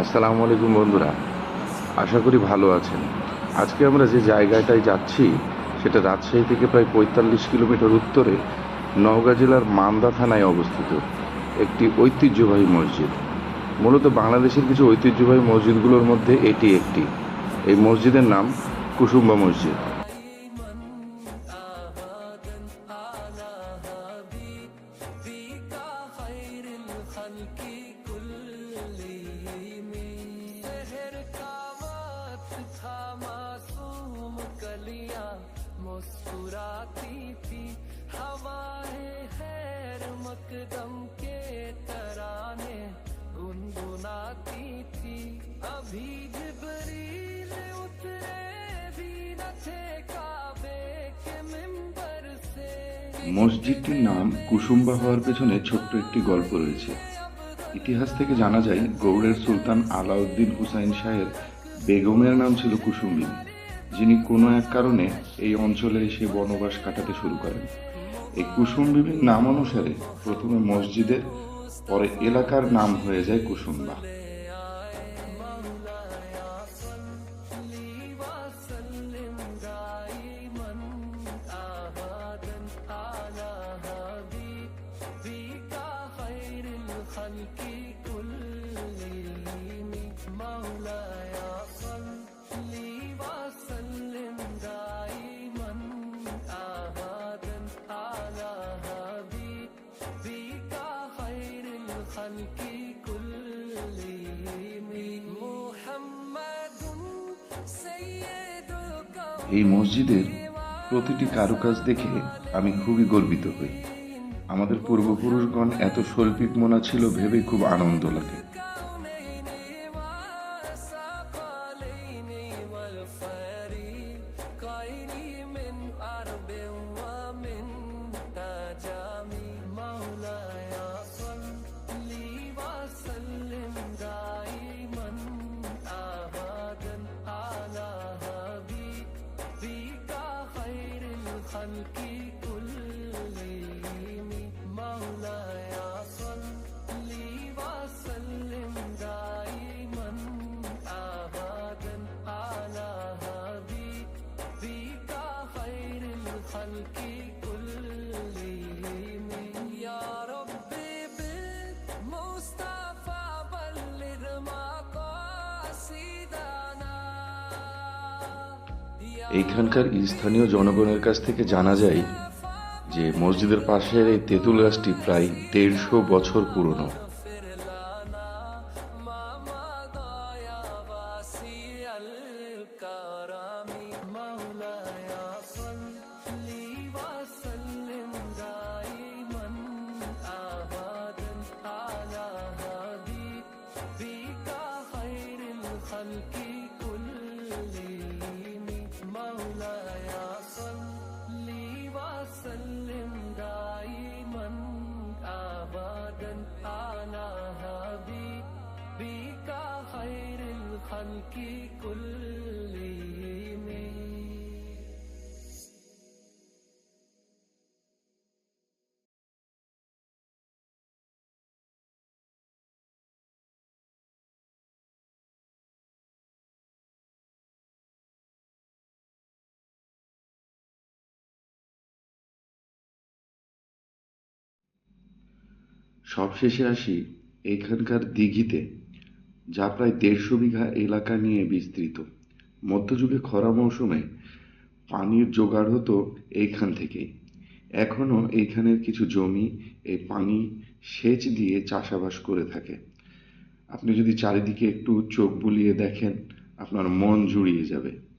আসসালামু আলাইকুম বন্ধুরা। আশা করি ভালো আছেন। আজকে আমরা যে জায়গাটায় যাচ্ছি, সেটা রাজশাহী থেকে প্রায় পঁয়তাল্লিশ কিলোমিটার উত্তরে নওগাঁ জেলার মান্দা থানায় অবস্থিত একটি ঐতিহ্যবাহী মসজিদ। মূলত বাংলাদেশের কিছু ঐতিহ্যবাহী মসজিদগুলোর মধ্যে এটি একটি। এই মসজিদের নাম কুসুম্বা মসজিদ। मुस्कुराती थी हवाएं खैर मकदम के तराने गुनगुनाती थी अभी जिबरील उतरे भी न थे काबे के मिंबर से মসজিদটির নাম কুসুম্বা হওয়ার পেছনে ছোট্ট একটি গল্প রয়েছে ইতিহাস থেকে জানা যায় গৌড়ের সুলতান আলাউদ্দিন হুসাইন শাহের বেগমের নাম ছিল কুসুমী, যিনি কোনো এক কারণে এই অঞ্চলে এসে বনবাস কাটাতে শুরু করেন। এই কুসুম বিবির নাম অনুসারে প্রথমে মসজিদের, পরে এলাকার নাম হয়ে যায় কুসুম্বা محمد سيد এই মসজিদের প্রতিটি কারুকাজ দেখে আমি খুবই গর্বিত হই। আমাদের পূর্বপুরুষগণ এত শৈল্পিক মনা ছিল ভেবে খুব আনন্দ লাগে। এইখানকার স্থানীয় জনগণের কাছ থেকে জানা যায় যে মসজিদের পাশের এই তেঁতুল গাছটি প্রায় দেড়শো বছর পুরনো اغفر لنا कुरान की সবশেষে আসি এখানকার দিঘিতে। যা প্রায় দেড়শো বিঘা এলাকা নিয়ে বিস্তৃত। মধ্যযুগে খরা মৌসুমে পানির জোগাড় হতো এইখান থেকেই। এখনও এইখানের কিছু জমি, এই পানি সেচ দিয়ে চাষাবাস করে থাকে। আপনি যদি চারিদিকে একটু চোখ বুলিয়ে দেখেন, আপনার মন জুড়িয়ে যাবে।